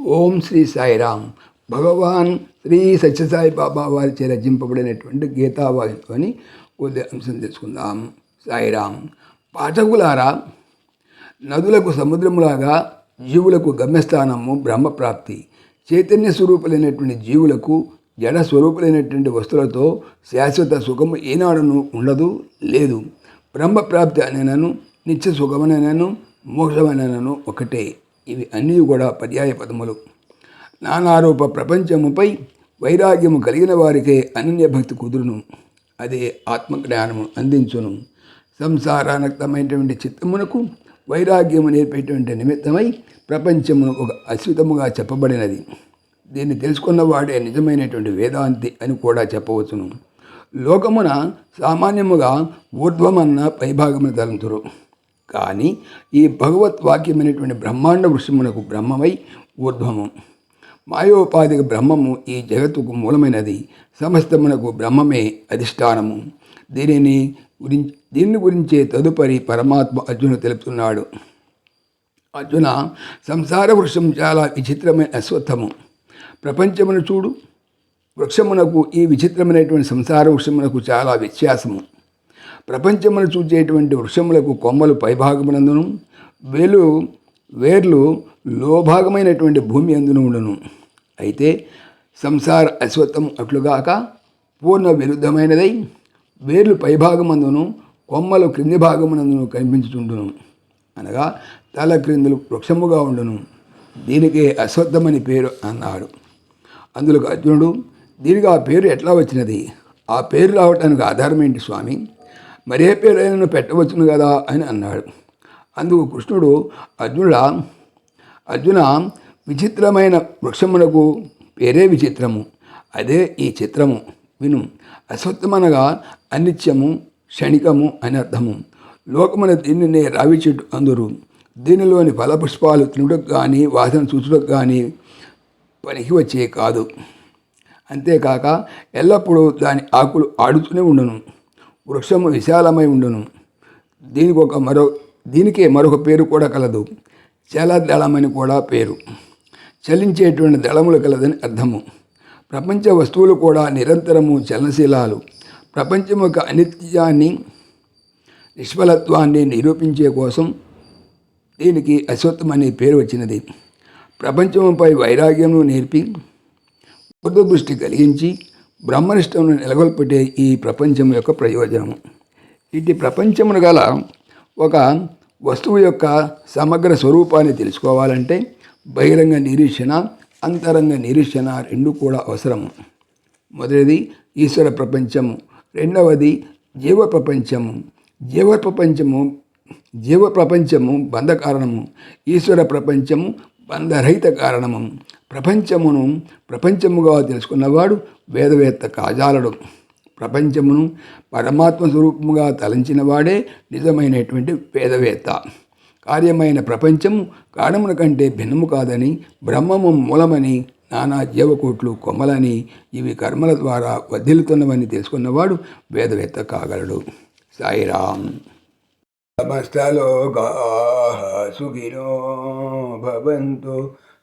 ఓం శ్రీ సాయిరామ్. భగవాన్ శ్రీ సత్యసాయి బాబా వారిచే రచింపబడినటువంటి గీతావాహిని కొద్ది అంశం తెలుసుకుందాం. సాయిరామ్. పాఠకులారా నదులకు సముద్రములాగా జీవులకు గమ్యస్థానము బ్రహ్మప్రాప్తి. చైతన్య స్వరూపులైనటువంటి జీవులకు జడ స్వరూపులైనటువంటి వస్తువులతో శాశ్వత సుఖము ఏనాడును ఉండదు లేదు. బ్రహ్మప్రాప్తి అనేనను నిత్య సుఖమనేనను మోక్షమనేనను ఒకటే. ఇవి అన్నీ కూడా పర్యాయ పదములు. నానారూప ప్రపంచముపై వైరాగ్యము కలిగిన వారికే అనన్య భక్తి కుదురును. అదే ఆత్మజ్ఞానము అందించును. సంసారానక్తమైనటువంటి చిత్తమునకు వైరాగ్యము నేర్పేటువంటి నిమిత్తమై ప్రపంచమును ఒక అశ్వితముగా చెప్పబడినది. దీన్ని తెలుసుకున్నవాడే నిజమైనటువంటి వేదాంతి అని కూడా చెప్పవచ్చును. లోకమున సామాన్యముగా ఊర్ధ్వమన్న పైభాగమును తలంతురు. కానీ ఈ భగవత్ వాక్యమైనటువంటి బ్రహ్మాండ వృషమునకు బ్రహ్మమై ఊర్ధ్వము. మాయోపాధిక బ్రహ్మము ఈ జగత్తుకు మూలమైనది. సమస్తమునకు బ్రహ్మమే అధిష్టానము. దీనిని గురించి దీని గురించే తదుపరి పరమాత్మ అర్జును తెలుపుతున్నాడు. అర్జున సంసార వృక్షం చాలా విచిత్రమైన అశ్వత్థము. ప్రపంచమును చూడు వృక్షమునకు ఈ విచిత్రమైనటువంటి సంసార వృక్షమునకు చాలా వ్యత్యాసము. ప్రపంచమును చూచేటువంటి వృక్షములకు కొమ్మలు పైభాగమునందును వేలు వేర్లు లోభాగమైనటువంటి భూమి అందును ఉండను. అయితే సంసార అశ్వత్వం అట్లుగాక పూర్ణ విరుద్ధమైనదై వేర్లు పైభాగమందును కొమ్మలు క్రింది భాగమునందును కనిపించుచుండును. అనగా తల క్రిందులు వృక్షముగా ఉండును. దీనికే అశ్వత్థమని పేరు అన్నాడు. అందులో అర్జునుడు దీనికి ఆ పేరు ఎట్లా వచ్చినది? ఆ పేరు రావటానికి ఆధారం ఏంటి స్వామి? మరే పేరైనా పెట్టవచ్చును కదా అని అన్నాడు. అందుకు కృష్ణుడు అర్జునుడా అర్జున విచిత్రమైన వృక్షమునకు పేరే విచిత్రము. అదే ఈ చిత్రము. విను. అసత్యమనగా అనిత్యము క్షణికము అని అర్థము. లోకమున దీనినే రావి చెట్టు అందురు. దీనిలోని ఫలపుష్పాలు తినుటకు కానీ వాసన చూచుటకు కానీ పనికి వచ్చే కాదు. అంతేకాక ఎల్లప్పుడూ దాని ఆకులు ఆడుతూనే ఉండను. వృక్షము విశాలమై ఉండును. దీనికి ఒక మరో దీనికే మరొక పేరు కూడా కలదు. చలదళమని కూడా పేరు. చలించేటువంటి దళములు కలదని అర్థము. ప్రపంచ వస్తువులు కూడా నిరంతరము చలనశీలాలు. ప్రపంచం యొక్క అనిత్యాన్ని నిష్ఫలత్వాన్ని నిరూపించే కోసం దీనికి అశ్వత్థం అనే పేరు వచ్చినది. ప్రపంచంపై వైరాగ్యమును నేర్పి దృష్టి కలిగించి బ్రహ్మనిష్టమును నెలకొల్పటే ఈ ప్రపంచం యొక్క ప్రయోజనము. ఇది ప్రపంచమును గల ఒక వస్తువు యొక్క సమగ్ర స్వరూపాన్ని తెలుసుకోవాలంటే బహిరంగ నిరీక్షణ అంతరంగ నిరీక్షణ రెండు కూడా అవసరము. మొదటిది ఈశ్వర ప్రపంచము రెండవది జీవ ప్రపంచము. జీవ ప్రపంచము జీవ ప్రపంచము బంధ కారణము. ఈశ్వర ప్రపంచము బంధరహిత కారణము. ప్రపంచమును ప్రపంచముగా తెలుసుకున్నవాడు వేదవేత్త కాజాలడు. ప్రపంచమును పరమాత్మ స్వరూపముగా తలంచిన వాడే నిజమైనటువంటి వేదవేత్త. కార్యమైన ప్రపంచము కారణముల కంటే భిన్నము కాదని బ్రహ్మము మూలమని నానా జీవకోట్లు కొమ్మలని ఇవి కర్మల ద్వారా వదిలుతున్నవని తెలుసుకున్నవాడు వేదవేత్త కాగలడు. సాయిరామ్ సమస్తలోకా సుఖినో భవంతు